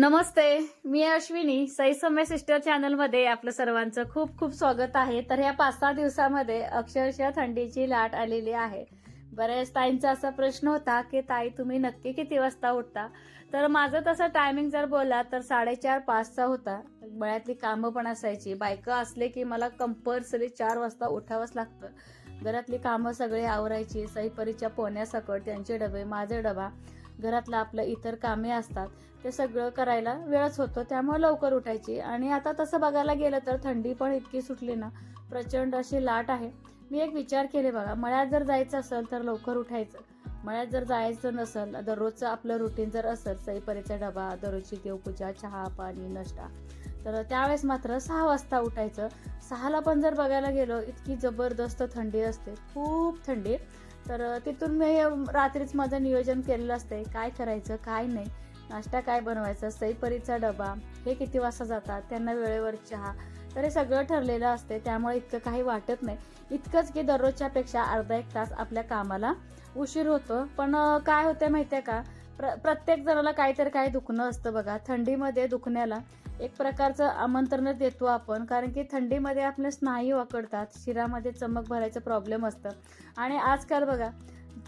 नमस्ते मी अश्विनी. सैसम्य सिस्टर चॅनलमध्ये आपलं सर्वांचं खूप खूप स्वागत आहे. तर ह्या पाच सहा दिवसामध्ये अक्षरशः थंडीची लाट आलेली आहे. बऱ्याच ताईंचा असा प्रश्न होता की ताई तुम्ही नक्की किती वाजता उठता? तर माझं तसं टायमिंग जर बोला तर साडेचार पाचचा होता. मळ्यातली कामं पण असायची. बायकं असले की मला कंपल्सरी चार वाजता उठावंच लागतं. घरातली कामं सगळी आवरायची. सहीपरीच्या पोहण्यासकट त्यांचे डबे माझे डबा. घरातलं आपलं इतर कामे असतात ते सगळं करायला वेळच होतो त्यामुळे लवकर उठायची. आणि आता तसं बघायला गेलं तर थंडी पण इतकी सुटली ना प्रचंड अशी लाट आहे. मी एक विचार केले बघा मळ्यात जर जायचं असेल तर लवकर उठायचं. मळ्यात जर जायचं नसेल दररोजचं आपलं रुटीन जर असेल सईपरीचा डबा दररोजची देवपूजा चहा पाणी नाश्ता तर त्यावेळेस मात्र सहा वाजता उठायचं. सहाला पण जर बघायला गेलो इतकी जबरदस्त थंडी असते. खूप थंडी. तर तिथून मी रात्रीच माझं नियोजन केलेलं असते काय करायचं काय नाही. नाश्ता काय बनवायचा सईपरीचा डबा हे किती वाजता जातात त्यांना वेळेवर चहा. तर हे सगळं ठरलेलं असते त्यामुळे इतकं काही वाटत नाही. इतकंच की दररोजच्या पेक्षा अर्धा एक तास आपल्या कामाला उशीर होतो. पण काय होतं माहिती आहे का? प्र प्रत्येक जणाला काहीतरी काही दुखणं असतं बघा. थंडीमध्ये दुखण्याला. एक प्रकारचं आमंत्रण देतो आपण कारण की थंडीमध्ये आपले स्नायू वाकडतात शिरामध्ये चमक भरायचं प्रॉब्लेम असतं. आणि आजकाल बघा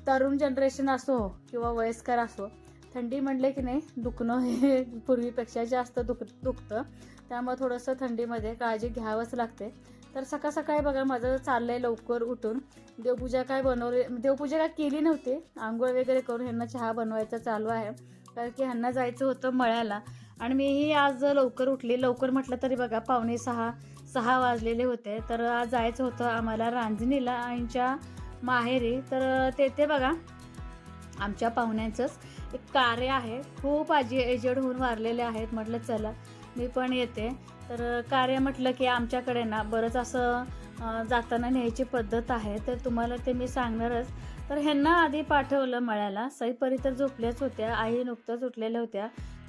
तरुण जनरेशन असो किंवा वयस्कर असो थंडी म्हटले की नाही दुखणं हे पूर्वीपेक्षा जास्त दुख दुखतं. त्यामुळे थोडंसं थंडीमध्ये काळजी घ्यावंच लागते. तर सकाळ सकाळी बघा माझं चाललंय लवकर उठून. देवपूजा काय बनवली देवपूजा काय केली नव्हती. आंघोळ वगैरे करून ह्यांना चहा बनवायचं चालू आहे. कारण की ह्यांना जायचं होतं मळ्याला. आणि मीही आज लवकर उठली. लवकर म्हटलं तरी बघा पावणे सहा सहा वाजलेले होते. तर आज जायचं होतं आम्हाला रांजणीला आईच्या माहेरी. तर तेथे बघा आमच्या पाहुण्यांचंच एक कार्य आहे. खूप आजी एजेड होऊन वारलेले आहेत. म्हटलं चला मी पण येते. तर कार्य म्हटलं की आमच्याकडे ना बरंच असं जाताना न्यायची पद्धत आहे. तर तुम्हाला ते मी सांगणारच. तर ह्यांना आधी पाठवलं मळ्याला. सईपरी तर झोपल्याच होत्या आई नुकत्याच उठलेल्या होत्या.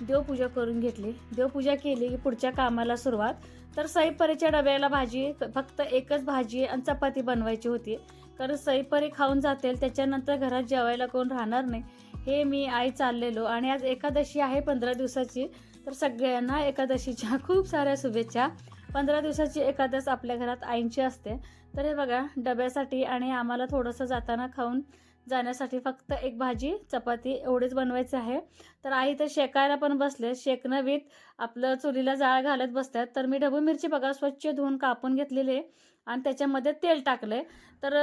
देवपूजा करून घेतली. देवपूजा केली की पुढच्या कामाला सुरुवात. तर सईपरीच्या डब्याला भाजी फक्त एकच भाजी आणि चपाती बनवायची होती. कारण सईपरी खाऊन जातील त्याच्यानंतर घरात जेवायला कोण राहणार नाही. हे मी आई चाललेलो आणि आज एकादशी आहे पंधरा दिवसाची. तर सगळ्यांना एकादशीच्या खूप साऱ्या शुभेच्छा. पंधरा दिवसाची एकादश आपल्या घरात आईंची असते. तर हे बघा डब्यासाठी आणि आम्हाला थोडंसं जाताना खाऊन जाण्यासाठी फक्त एक भाजी चपाती एवढेच बनवायचं आहे. तर आई तर शेकायला पण बसले. शेकणं वीत आपलं चुलीला जाळ घालत बसतात. तर मी ढबू मिरची बघा स्वच्छ धुवून कापून घेतलेली आहे आणि त्याच्यामध्ये तेल टाकले तर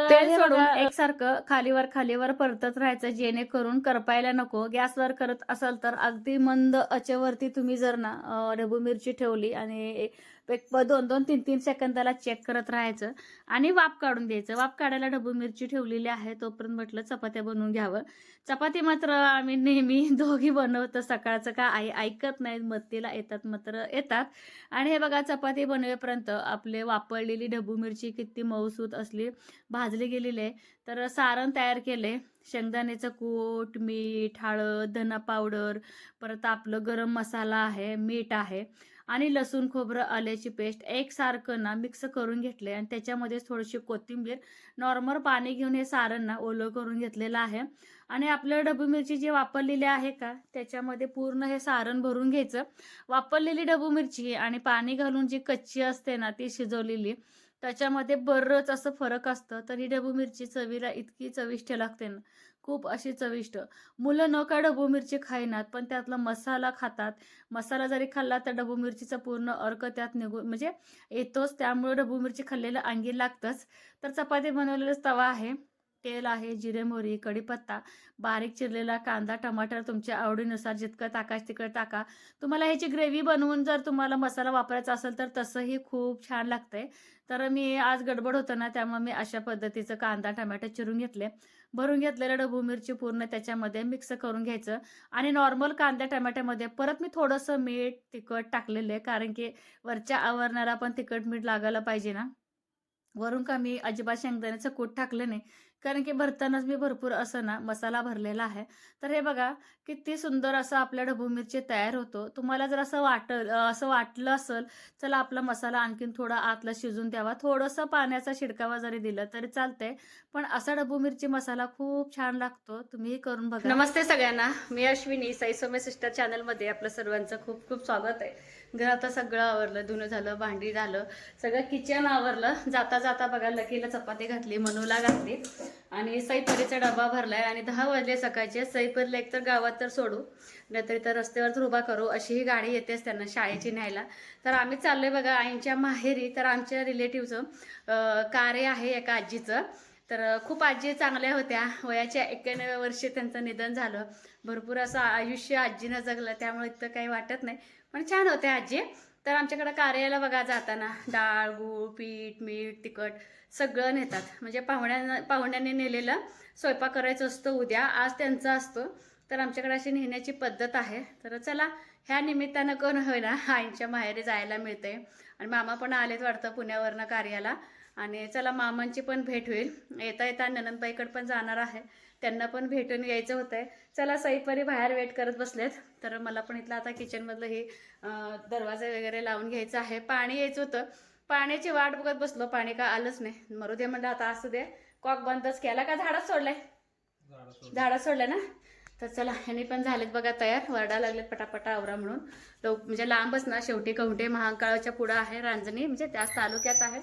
एकसारखं खालीवर खालीवर परतत राहायचं जेणेकरून करपायला नको. गॅसवर करत असाल तर अगदी मंद अचेवरती तुम्ही जर ना ढबू मिरची ठेवली आणि एक दोन दोन तीन तीन सेकंदाला चेक करत राहायचं आणि वाफ काढून द्यायचं. वाफ काढायला ढबू मिरची ठेवलेली आहे तोपर्यंत म्हटलं चपात्या बनवून घ्यावं. चपाती मात्र आम्ही नेहमी दोघी बनवतो. सकाळचं का आई ऐकत नाहीत मत्तीला येतात मात्र येतात. आणि हे बघा चपाती बनवेपर्यंत आपले वापरलेली ढबू मिरची किती मऊसूत असली भाजली गेलेली आहे. तर सारण तयार केले शेंगदाण्याचं कूट मीठ हळद धना पावडर परत आपलं गरम मसाला आहे मीठ आहे. आणि लसूण खोबरं आल्याची पेस्ट एकसारखं ना मिक्स करून घेतले आणि त्याच्यामध्ये थोडीशी कोथिंबीर नॉर्मल पाणी घेऊन हे सारण ना ओलं करून घेतलेलं आहे. आणि आपलं डबू मिरची जी वापरलेली आहे का त्याच्यामध्ये पूर्ण हे सारण भरून घ्यायचं. वापरलेली डबू मिरची आणि पाणी घालून जी कच्ची असते ना ती शिजवलेली त्याच्यामध्ये बरंच असं फरक असतं. तर ही डबू मिरची चवीला इतकी चविष्ट लागते ना. खूप अशी चविष्ट. मुलं न का डबू मिरची खाईनात पण त्यातला मसाला खातात. मसाला जरी खाल्ला तर ढबू मिरचीचा पूर्ण अर्क त्यात निघून म्हणजे येतोच. त्यामुळे ढबू मिरची खाल्लेलं अंगी लागतंच. तर चपाती बनवलेलाच तवा आहे. तेल आहे जिरे मोहरी कढीपत्ता बारीक चिरलेला कांदा टमाटर तुमच्या आवडीनुसार जितकं टाकायचं तिकडे टाका. तुम्हाला ह्याची ग्रेव्ही बनवून जर तुम्हाला मसाला वापरायचा असेल तर तसंही खूप छान लागतंय. तर मी आज गडबड होतं ना त्यामुळे मी अशा पद्धतीचं कांदा टमाटर चिरून घेतले. भरून घेतलेलं डबू मिरची पूर्ण त्याच्यामध्ये मिक्स करून घ्यायचं. आणि नॉर्मल कांद्या टमॅट्यामध्ये परत मी थोडंसं मीठ तिखट टाकलेलं आहे कारण की वरच्या आवरणाला पण तिखट मीठ लागायला पाहिजे ना. वरून का मी अजिबात शेंगदाण्याचं कूट टाकलं नाही. कारण की भरतानाच मी भरपूर असं ना मसाला भरलेला आहे. तर हे बघा किती सुंदर असं आपल्या ढबू मिरची तयार होतो. तुम्हाला जर असं वाट असं वाटलं असेल चला आपला मसाला आणखीन थोडा आतला शिजून द्यावा. थोडंसं पाण्याचा शिडकावा जरी दिलं तरी चालतंय. पण असा ढबू मिरची मसाला खूप छान लागतो. तुम्ही करून बघा. नमस्ते सगळ्यांना. मी अश्विनी साई सोमे सिस्टर चॅनलमध्ये आपलं सर्वांचं खूप खूप स्वागत आहे. घर आता सगळं आवरलं धुणं झालं भांडी झालं सगळं किचन आवरलं. जाता जाता बघा लकीला चपाती घातली मनूला घातली. आणि सईपरीचा डबा भरलाय आणि दहा वाजले सकाळचे. सईपरीला एकतर गावात तर सोडू नाहीतरी तर रस्त्यावर उभा करू. अशी ही गाडी येतेच त्यांना शाळेची न्यायला. तर आम्ही चाललोय बघा आईंच्या माहेरी. तर आमच्या रिलेटिव्हचं कार्य आहे एका आजीचं. तर खूप आजी चांगल्या होत्या. वयाच्या एक्क्याण्णव्या वर्षी त्यांचं निधन झालं. भरपूर असं आयुष्य आजीनं जगलं त्यामुळे इतकं काही वाटत नाही. पण छान होते आजी. तर आमच्याकडं कार्याला बघा जाताना डाळ गूळ पीठ मीठ तिखट सगळं नेतात. म्हणजे पाहुण्या पाहुण्यांनी नेलेलं स्वयंपाक करायचं असतं उद्या. आज त्यांचा असतो. तर आमच्याकडे अशी नेण्याची पद्धत आहे. तर चला ह्या निमित्तानं कोण होईना आईंच्या माहेरी जायला मिळते आणि मामा पण आलेत वाटतं पुण्यावरनं कार्याला. आणि चला मामांची पण भेट होईल. येता येता ननंदबाईकडे पण जाणार आहे. त्यांना पण भेटून यायचं होतंय. चला सईपरी बाहेर वेट करत बसलेत. तर मला पण इथलं आता किचनमधलं हे दरवाजा वगैरे लावून घ्यायचं आहे. पाणी यायचं होतं. पाण्याची वाट बघत बसलो. पाणी का आलंच नाही. मरू दे म्हणलं आता असू दे. कॉक बंदच केला का? झाडात सोडलाय. झाडात सोडलंय ना? तर चला ह्यांनी पण झालेत बघा तयार. वरडा लागलेत पटापटा आवरा म्हणून. लव म्हणजे लांबच ना शेवटी कवठे महाकाळाच्या पुढं आहे रांजणी. म्हणजे त्याच तालुक्यात आहे.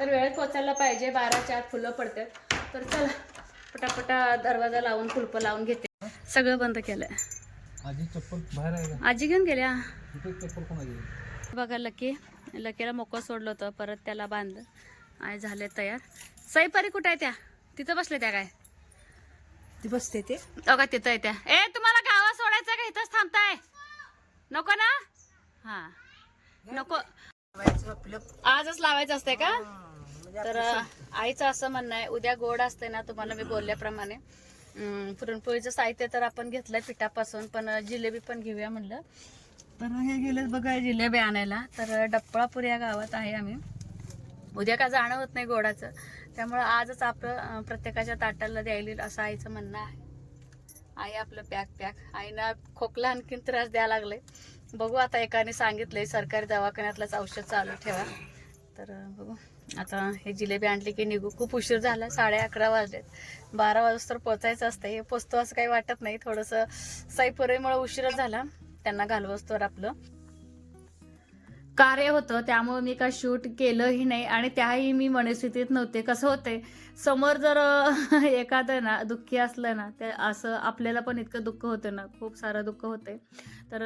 तर वेळेत पोचायला पाहिजे. बाराच्या आत फुलं पडतात. तर चला पटापटा दरवाजा लावून कुलपं लावून घेते. सगळं बंद केलंय. आजी चप्पल बाहेर आहे का? आजी घेऊन गेल्या. बघा लकी. लकीला मोकं सोडलं होतं परत त्याला बांधलं. आणि झाले तयार. सईपरी कुठं आहे त्या? तिथं बसले त्या काय? ती बसते ते. बघा तिथं आहे त्या. ए तुम्हाला गावात सोडायचं का? इथंच थांबताय. नको ना? हा. नको. आजच लावायचं असते का? तर आईचं असं म्हणणं आहे उद्या गोड असते ना तुम्हाला मी बोलल्याप्रमाणे. पुरणपोळीचं साहित्य तर आपण घेतलंय पिठापासून पण जिलेबी पण घेऊया म्हणलं. तर हे गेले बघा जिलेबी आणायला. तर डप्पळापूर या गावात आहे आम्ही. उद्या का जाणं होत नाही गोडाचं. त्यामुळं आजच आपलं प्रत्येकाच्या ताटाला द्यायला असं आईचं म्हणणं आहे. आई आपलं पॅक पॅक. आईना खोकला आणखीन त्रास द्यायला लागले बघू आता एकाने सांगितलंय सरकारी दवाखान्यातलंच औषध चालू ठेवा. तर बघू. आता हे जिलेबी आणली की निघू. खूप उशीर झाला साडे अकरा वाजलेत. बारा वाजता तर पोचायचं असतं. हे पोचतो असं काही वाटत नाही. थोडंसं साईपुरेमुळे उशीरच झाला. त्यांना घालवस्तोवर आपलं. कार्य होतं. त्यामुळे मी काय शूट केलंही नाही आणि त्याही मी मनस्थितीत नव्हते. कसं होते समोर जर एखादं ना दुःखी असलं ना ते असं आपल्याला पण इतकं दुःख होतं ना खूप सारं दुःख होते तर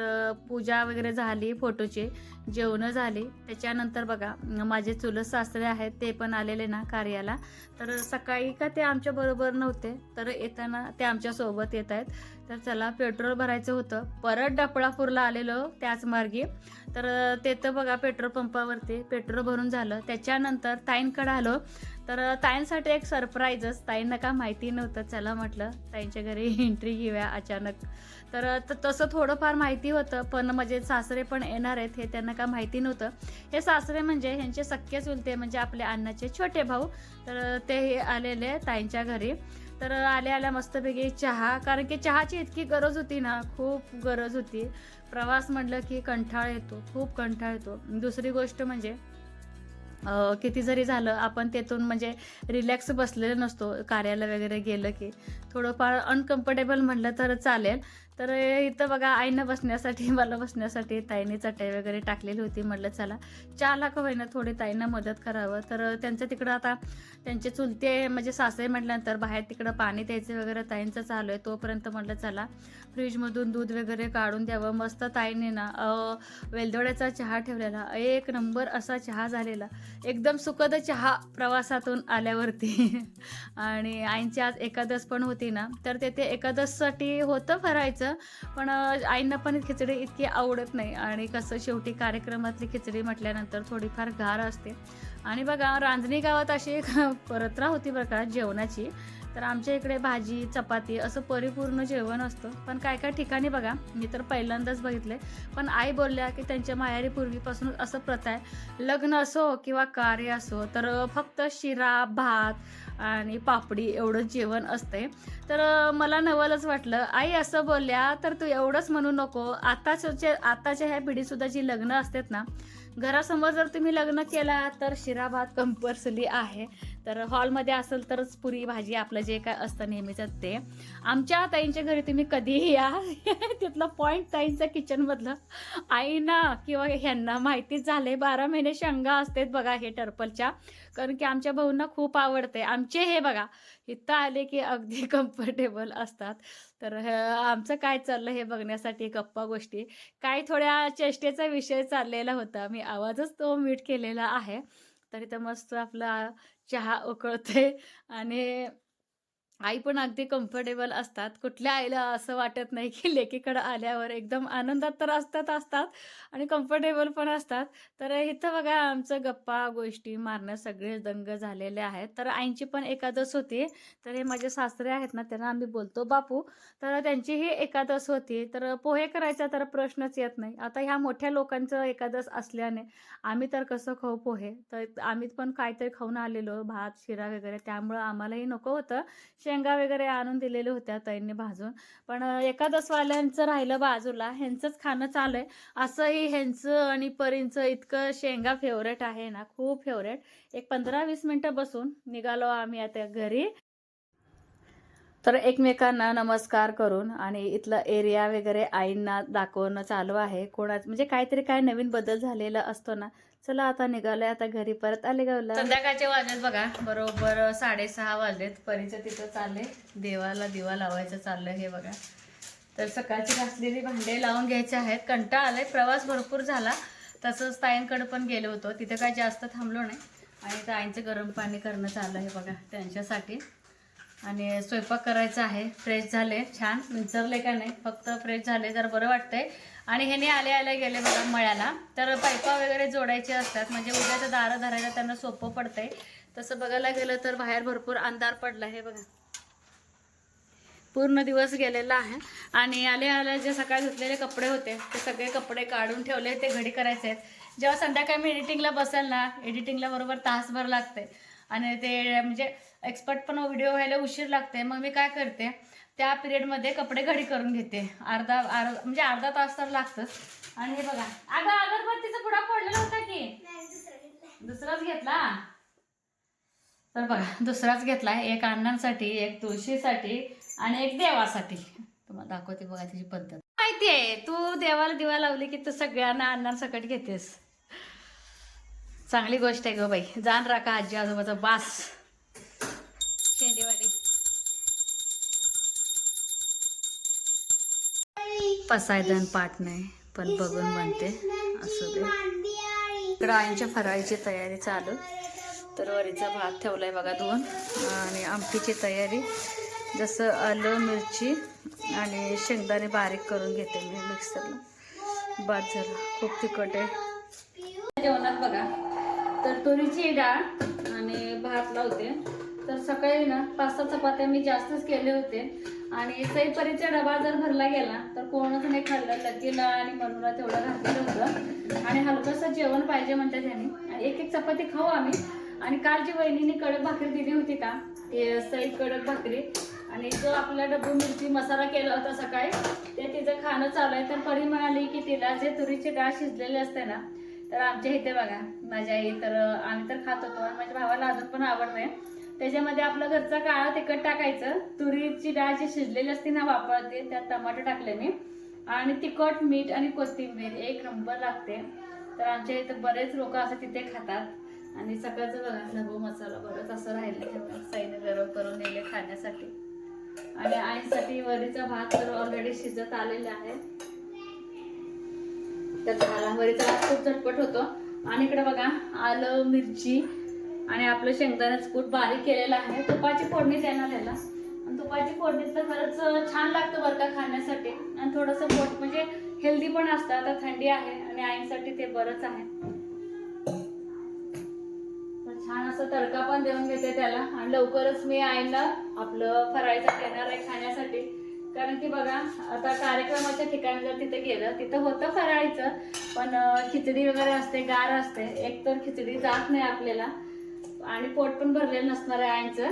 पूजा वगैरे झाली फोटोची जेवणं झाली. त्याच्यानंतर बघा माझे चुलत सासरे आहेत ते पण आलेले ना कार्याला. तर सकाळी का ते आमच्या बरोबर नव्हते तर येताना ते आमच्यासोबत येत आहेत. तर चला पेट्रोल भरायचं होतं. परत डपळापूरला आलेलो त्याच मार्गी. तर तिथं बघा पेट्रोल पंपावरती पेट्रोल भरून झालं. त्याच्यानंतर ताईंकडे आलो. तर ताईंसाठी एक सरप्राईजच ताईंना का माहिती नव्हतं चला म्हटलं ताईंच्या घरी एंट्री घेऊया अचानक. तर तसं थोडंफार माहिती होतं पण म्हणजे सासरे पण येणार आहेत हे त्यांना का माहिती नव्हतं. हे सासरे म्हणजे ह्यांचे सख्खे चुलते म्हणजे आपले अण्णाचे छोटे भाऊ. तर ते हे आलेले ताईंच्या घरी. तर आल्या आल्या मस्तपैकी चहा कारण की चहाची इतकी गरज होती ना खूप गरज होती. प्रवास म्हटलं की कंठाळ येतो खूप कंठाळ येतो. दुसरी गोष्ट म्हणजे किती जरी झालं आपण तेथून म्हणजे रिलॅक्स बसलेलं नसतो कार्याला वगैरे गेलं की. थोडंफार अनकम्फर्टेबल म्हटलं तर चालेल. तर इथं बघा आईनं बसण्यासाठी मला बसण्यासाठी ताईने चटई वगैरे टाकलेली होती. म्हटलं चला चहाला का होईना थोडी ताईंना मदत करावं. तर त्यांचं तिकडं आता त्यांचे चुलते म्हणजे सासरे म्हटल्यानंतर बाहेर तिकडं पाणी द्यायचं वगैरे ताईंचं चालू आहे. तोपर्यंत म्हटलं चला फ्रीजमधून दूध वगैरे काढून द्यावं. मस्त ताईने ना वेलदोड्याचा चहा ठेवलेला. एक नंबर असा चहा झालेला. एकदम सुखद चहा प्रवासातून आल्यावरती. आणि आईंची आज एकादश पण होती ना. तर तेथे एकादशसाठी होतं भरायचं. पण आईंना पण खिचडी इतकी आवडत नाही. आणि कसं शेवटी कार्यक्रमातली खिचडी म्हटल्यानंतर थोडीफार घार असते. आणि बघा रांजणी गावात अशी एक परत्रा होती बरं का जेवणाची. तर आमच्या इकडे भाजी चपाती असं परिपूर्ण जेवण असतं. पण काय काय ठिकाणी बघा मी तर पहिल्यांदाच बघितले पण आई बोलल्या की त्यांच्या मायारी पूर्वीपासून असं प्रथा आहे. लग्न असो किंवा कार्य असो तर फक्त शिरा भात आणि पापडी एवढं जेवण असते तर मला नवलच वाटलं. आई असं बोलल्या तर तू एवढंच म्हणू नको. आताच्या आताच्या ह्या पिढीसुद्धा जी लग्न असतात ना घरासमोर जर तुम्ही लग्न केला तर शिराभात कंपल्सरी आहे. तर हॉलमध्ये असेल तरच पुरी भाजी आपलं जे काय असतं नेहमीचं ते. आमच्या ताईंच्या घरी तुम्ही कधीही या. तिथलं पॉईंट ताईंचं किचनमधलं आईना किंवा ह्यांना माहितीच झाले बारा महिने शेंगा असतात बघा हे टर्पलच्या. कारण की आमच्या भाऊंना खूप आवडते. आमचे हे बघा इथं आले की अगदी कम्फर्टेबल असतात. तर आमचं काय चाललं हे बघण्यासाठी गप्पा गोष्टी. काही थोड्या चेष्टेचा विषय चाललेला होता. मी आवाजच तो मीट केलेला आहे. तर इथं मस्त आपला चहा उकळते आणि आई पण अगदी कम्फर्टेबल असतात. कुठल्या आईला असं वाटत नाही की लेकीकडं आल्यावर एकदम आनंदात तर असतात असतात आणि कम्फर्टेबल पण असतात. तर इथं बघा आमचं गप्पा गोष्टी मारणं सगळे दंग झालेले आहेत. तर आईंची पण एकादश होती. तर हे माझे सासरे आहेत ना त्यांना आम्ही बोलतो बापू तर त्यांचीही एकादश होती. तर पोहे करायचा तर प्रश्नच येत नाही. आता ह्या मोठ्या लोकांचं एकादश असल्याने आम्ही तर कसं खाऊ पोहे? तर आम्ही पण काहीतरी खाऊन आलेलो भात शिरा वगैरे. त्यामुळं आम्हालाही नको होतं. शेंगा वगैरे आणून दिलेल्या होत्या ताईंनी भाजून. पण एकादशवाल्यांचं राहिलं बाजूला ह्यांचंच खाणं चालू आहे. असंही ह्यांचं आणि परींचं इतकं शेंगा फेवरेट आहे ना खूप फेवरेट एक पंधरा वीस मिनटं बसून निघालो आम्ही आता घरी. तर एकमेकांना नमस्कार करून आणि इथलं एरिया वगैरे आईंना दाखवणं चालू आहे. कोणाच म्हणजे काहीतरी काय नवीन बदल झालेला असतो ना चला आता निघालोय आता घरी परत आले गावला. संध्याकाळचे वाजलेत बघा. बरोबर साडेसहा वाजलेत. परीचं तिथं चालले देवाला दिवा लावायचं चाललं हे बघा. तर सकाळची घासलेली भांडे लावून घ्यायचे आहेत. कंटाळ आलाय. प्रवास भरपूर झाला. तसंच ताईंकडे पण गेलो होतो. तिथं काय जास्त थांबलो नाही. आणि ताईंचं गरम पाणी करणं चाललं आहे बघा त्यांच्यासाठी. आणि स्वयंपाक करायचा आहे. फ्रेश झाले. छान. विंचरले का नाही? फक्त फ्रेश झाले. जर बरं वाटतंय. आणि ह्याने आले आले गेले बघा मळ्याला. तर पायपा वगैरे जोडायचे असतात. म्हणजे उद्याचं दारं धरायला त्यांना सोपं पडतंय. तसं बघायला गेलं तर बाहेर भरपूर अंधार पडला हे बघा. पूर्ण दिवस गेलेला आहे. आणि आले आले जे सकाळी धुतलेले कपडे होते ते सगळे कपडे काढून ठेवले ते घडी करायचे आहेत. जेव्हा संध्याकाळी मी एडिटिंगला बसेल ना एडिटिंगला बरोबर तासभर लागते आणि ते म्हणजे एक्सपर्ट पण व्हिडिओ व्हायला उशीर लागते मग मी काय करते त्या पिरियडमध्ये कपडे घडी करून घेते. अर्धा अर्धा म्हणजे अर्धा तास तर लागतंच. आणि हे बघा. अगं अगरबत्तीचा पुडा पडलेला होता की? दुसराच घेतला? तर बघा दुसराच घेतलाय एक अण्णांसाठी एक तुळशीसाठी आणि एक देवासाठी. तुम्हाला दाखवते बघा तिची पद्धत. माहिती आहे तू देवाला दिवा लावली की तू सगळ्यांना अण्णांसकट घेतेस. चांगली गोष्ट आहे ग बाई. जाण राखा आजी आजोबाचा बास. शेंडेवाली पसायदन पाठ नाही पण बघून म्हणते असू दे. इकडं आईंच्या फराळीची तयारी चालू. तर वरीचा भात ठेवलाय बघा दोन आणि आमटीची तयारी. जसं आलं मिरची आणि शेंगदाणे बारीक करून घेते मी मिक्सरला. बाद झालं. खूप तिखट आहे. जेवणात बघा. तर तुरीची डाळ आणि भात लावते. तर सकाळी ना पाच सहा चपात्या मी जास्तच केले होते. आणि सईपरीचा डबा जर भरला गेला तर कोणच नाही खाल्लं. लकीला आणि मनूला तेवढं घातलेलं होतं. आणि हलकंसं जेवण पाहिजे म्हणतात त्यांनी आणि एक एक चपाती खाऊ आम्ही. आणि काल जी वहिनीने कडक भाकरी दिली होती का? ते सई कडक भाकरी. आणि जो आपला डब्बू मिरची मसाला केला होता सकाळी ते तिचं खाणं चालू आहे. तर परी म्हणाली की तिला जे तुरीची डाळ शिजलेली असते ना तर आमच्या इथे बघा. माझ्या आई तर आम्ही तर खात होतो. आणि माझ्या भावाला अजून पण आवडते. त्याच्यामध्ये आपलं घरचं काळं तिखट टाकायचं. तुरीची डाळ जी शिजलेली असते ना वापरते त्यात टमाटर टाकले मी. आणि तिखट मीठ आणि कोथिंबीर एक नंबर लागते. तर आमच्या इथं बरेच लोक असं तिथे खातात. आणि सकाळचं बघा ढबू मसाला बरंच असं राहिलं साईने गरम करून नेले खाण्यासाठी. आणि आईसाठी वरीचा भात तर ऑलरेडी शिजत आलेला आहे. तर झाला. वरीचा भात खूप झटपट होतो. आणि इकडे बघा आलं मिरची. आणि आपलं शेंगदाण्याचं कूट बारीक केलेलं आहे. तुपाची फोडणी देणार त्याला आणि तुपाची फोडणीतलं खरंच छान लागतं बरं का खाण्यासाठी. आणि थोडंसं पोट म्हणजे हेल्दी पण असतं आता थंडी आहे आणि आईंसाठी ते बरंच आहे. छान असं तडका पण देऊन घेते त्याला. आणि लवकरच मी आईला आपलं फराळीचं देणार आहे खाण्यासाठी. कारण की बघा आता कार्यक्रमाच्या ठिकाणी जर तिथे गेलं तिथं होतं फराळीचं पण खिचडी वगैरे असते गार असते. एक तर खिचडी जात नाही आपल्याला. आणि पोट पण भरलेलं नसणार आहे आईचं.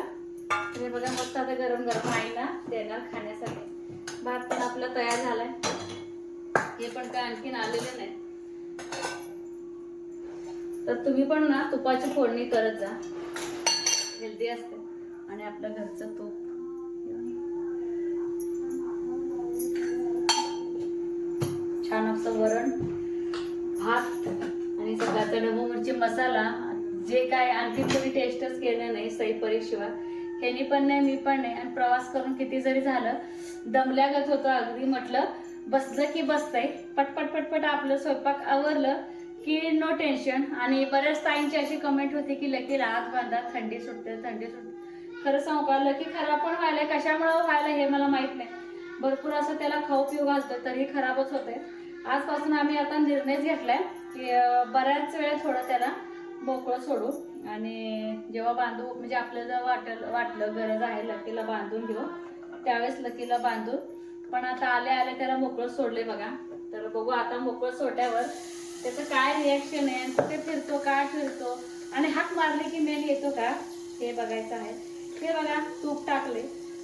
तर बघा मस्त आता गरम गरम आईला देणार खाण्यासाठी. भात पण आपला तयार झालाय. हे पण काय आणखीन आलेले नाही. तर तुम्ही पण ना तुपाची फोडणी करत जा. हेल्दी असते. आणि आपलं घरचं तूप. छान असं वरण. भात आणि सकाळचा डबो मिरची मसाला जे काय आणखी कोणी टेस्टच केलं नाही सई परीशिवाय ह्यानी पण नाही मी पण नाही. आणि प्रवास करून किती जरी झालं दमल्यागत होतं अगदी. म्हटलं बसलं की बसतंय. पटपट पटपट आपलं स्वयंपाक आवरलं की नो टेन्शन आणि बऱ्याच ताईंची अशी कमेंट होती की लकी हात बांधा थंडी सुटते थंडी सुटते. खरं सांगू का लकी खराब पण व्हायला कशामुळं व्हायला हे मला माहीत नाही. भरपूर असं त्याला खाऊ पिऊ घालतो तरी खराबच होते आजपासून आम्ही आता निर्णयच घेतलाय की बऱ्याच वेळा थोडं त्याला मोकळं सोडू आणि जेव्हा बांधू म्हणजे आपल्याला वाटल वाटलं गरज आहे लकीला बांधून घेऊ त्यावेळेस लकीला बांधू पण आता आले आले त्याला मोकळं सोडले बघा. तर बघू आता मोकळं सोडल्यावर त्याचं काय रिॲक्शन आहे कुठे फिरतो काय फिरतो आणि हाक मारले की मेल येतो का हे बघायचं आहे. हे बघा तूप टाकले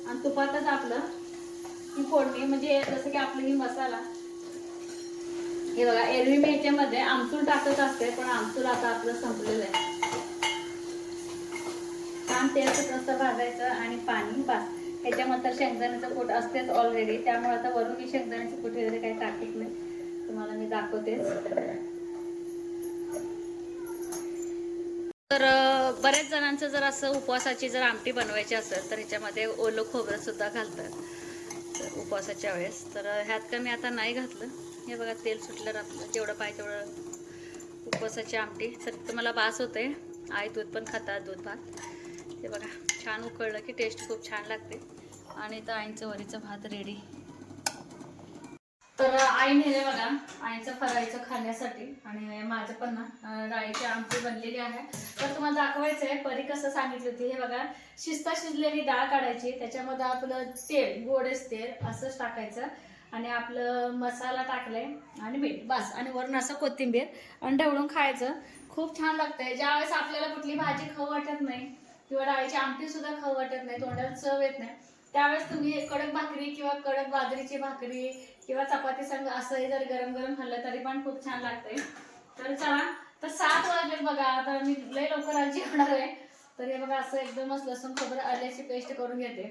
आणि तुपातच आपलं ही फोडणी म्हणजे जसं की आपलं ही मसाला हे बघा एरवी मी याच्यामध्ये आमसूल टाकत असते पण आमसूल आता आपलं संपलेलं आहे. छान तेल नुसतं भाजायचं आणि पाणी बस. ह्याच्यामध्ये तर शेंगदाण्याचं कूट असतेच ऑलरेडी त्यामुळे आता वरून मी शेंगदाण्याचं कूट वगैरे काही टाकत नाही. तुम्हाला मी दाखवतेच. तर बऱ्याच जणांचं जर असं उपवासाची जर आमटी बनवायची असेल तर ह्याच्यामध्ये ओलं खोबरं सुद्धा घालतात. तर उपवासाच्या वेळेस. तर ह्यात का मी आता नाही घातलं. हे बघा तेल सुटलं आपलं जेवढं पाहिजे तेवढं उपवासाची आमटी. तर तुम्हाला बास होते आई दूध पण खातात दूध भात. हे बघा छान उकळलं की टेस्ट खूप छान लागते. आणि तर आईचं वरीचं भात रेडी तर आई नेले बघा आईचं फराळीचं खाण्यासाठी. आणि माझं पण ना अं, डाळीची आमटी बनलेली आहे. तर तुम्हाला दाखवायचं आहे परी कसं सांगितली होती हे बघा. शिस्ता शिजलेली डाळ काढायची त्याच्यामध्ये आपलं तेल गोडेच तेल असंच टाकायचं. आणि आपलं मसाला टाकलाय आणि मीठ बस. आणि वरून असं कोथिंबीर आणि ढवळून खायचं. खूप छान लागतंय. ज्यावेळेस आपल्याला कुठली भाजी खाऊ वाटत नाही किंवा डाळीची आमटी सुद्धा खाऊ वाटत नाही तोंडाला चव येत नाही त्यावेळेस तुम्ही कडक भाकरी किंवा कडक बाजरीची भाकरी किंवा चपाती संग असंही जर गरम गरम खाल्लं तरी पण खूप छान लागतंय. तर चला तर सात वाजले बघा. आता मी लय लवकर आजी होणार आहे. तर हे बघा असं एकदमच लसूण खोबरं आल्याची पेस्ट करून घेते.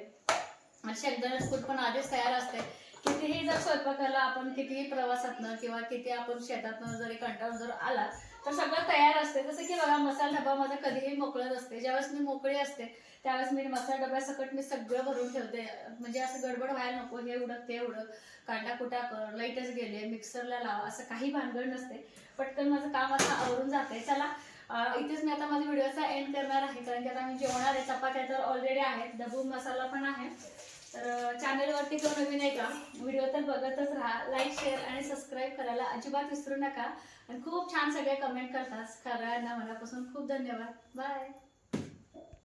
आणि शेंगदाण्याचं कूट पण आधीच तयार असते. कितीही जर स्वयंपाकाला आपण कितीही प्रवासातनं किंवा किती आपण शेतातनं जरी कंटाळून जर आला तर सगळं तयार असते. जसं की बघा मसाला डबा माझा कधीही मोकळत असते ज्यावेळेस मी मोकळी असते त्यावेळेस मी मसाला डब्यासकट मी सगळं भरून ठेवते. म्हणजे असं गडबड व्हायला नको हे उडक ते उडक कांटा कुटा कर लाईटच गेले मिक्सरला लावा असं काही भानगड नसते. पटकन माझं काम असं आवरून जाते चला इथेच मी आता माझ्या व्हिडिओचा एंड करणार आहे. कारण की आता मी जेवणार आहे चपात्या तर ऑलरेडी आहेत डबू मसाला पण आहे. तर चॅनलवरती कोण नवीन आहे का? व्हिडिओ तर बघतच राहा. लाईक शेअर आणि सबस्क्राईब करायला अजिबात विसरू नका. आणि खूप छान सगळे कमेंट करतात. सगळ्यांना मनापासून खूप धन्यवाद. बाय